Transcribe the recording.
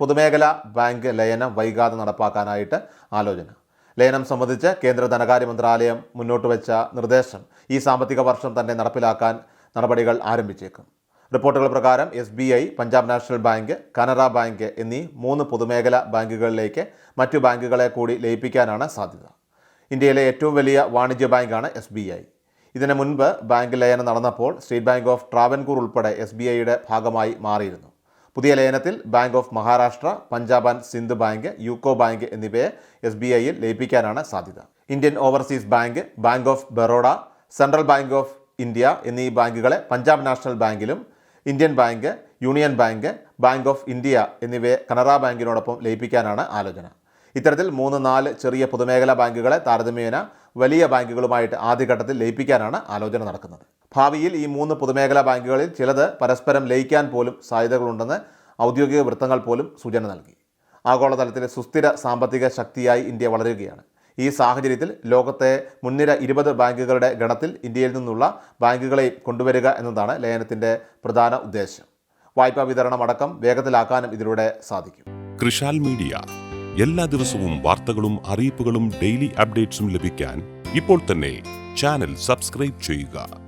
പൊതുമേഖല ബാങ്ക് ലയനം വൈകാതെ നടപ്പാക്കാനായിട്ട് ആലോചന. ലയനം സംബന്ധിച്ച് കേന്ദ്ര ധനകാര്യ മന്ത്രാലയം മുന്നോട്ട് വെച്ച നിർദ്ദേശം ഈ സാമ്പത്തിക വർഷം തന്നെ നടപ്പിലാക്കാൻ നടപടികൾ ആരംഭിച്ചേക്കും. റിപ്പോർട്ടുകൾ പ്രകാരം S B I Punjab national bank Canara bank എന്നീ മൂന്ന് പൊതുമേഖല ബാങ്കുകളിലേക്ക് മറ്റു ബാങ്കുകളെ കൂടി ലയിപ്പിക്കാനാണ് സാധ്യത. ഇന്ത്യയിലെ ഏറ്റവും വലിയ വാണിജ്യ ബാങ്കാണ് എസ് ബി ഐ. ഇതിനു മുൻപ് ബാങ്ക് ലയനം നടന്നപ്പോൾ സ്റ്റേറ്റ് ബാങ്ക് ഓഫ് ട്രാവൻകൂർ ഉൾപ്പെടെ എസ് ബി ഐയുടെ ഭാഗമായി മാറിയിരുന്നു. പുതിയ ലയനത്തിൽ bank of Maharashtra Punjab and Sindh bank UCO bank എന്നിവയെ എസ് ബി ഐയിൽ ലയിപ്പിക്കാനാണ് സാധ്യത. Indian overseas bank bank of Baroda central bank of India എന്നീ ബാങ്കുകളെ Punjab national ബാങ്കിലും Indian bank union bank bank of India എന്നിവയെ കനറ ബാങ്കിനോടൊപ്പം ലയിപ്പിക്കാനാണ് ആലോചന. ഇത്തരത്തിൽ മൂന്ന് നാല് ചെറിയ പൊതുമേഖലാ ബാങ്കുകളെ താരതമ്യേന വലിയ ബാങ്കുകളുമായിട്ട് ആദ്യഘട്ടത്തിൽ ലയിപ്പിക്കാനാണ് ആലോചന നടക്കുന്നത്. ഭാവിയിൽ ഈ മൂന്ന് പൊതുമേഖലാ ബാങ്കുകളിൽ ചിലത് പരസ്പരം ലയിക്കാൻ പോലും സാധ്യതകളുണ്ടെന്ന് ഔദ്യോഗിക വൃത്തങ്ങൾ പോലും സൂചന നൽകി. ആഗോളതലത്തിലെ സുസ്ഥിര സാമ്പത്തിക ശക്തിയായി ഇന്ത്യ വളരുകയാണ്. ഈ സാഹചര്യത്തിൽ ലോകത്തെ മുൻനിര ഇരുപത് ബാങ്കുകളുടെ ഗണത്തിൽ ഇന്ത്യയിൽ നിന്നുള്ള ബാങ്കുകളെ കൊണ്ടുവരിക എന്നതാണ് ലയനത്തിന്റെ പ്രധാന ഉദ്ദേശം. വായ്പാ വിതരണം അടക്കം വേഗത്തിലാക്കാനും ഇതിലൂടെ സാധിക്കും. കൃഷാൽ മീഡിയ. എല്ലാ ദിവസവും വാർത്തകളും അറിയിപ്പുകളും ഡെയിലി അപ്ഡേറ്റ്സും ലഭിക്കാൻ ഇപ്പോൾ തന്നെ ചാനൽ സബ്സ്ക്രൈബ് ചെയ്യുക.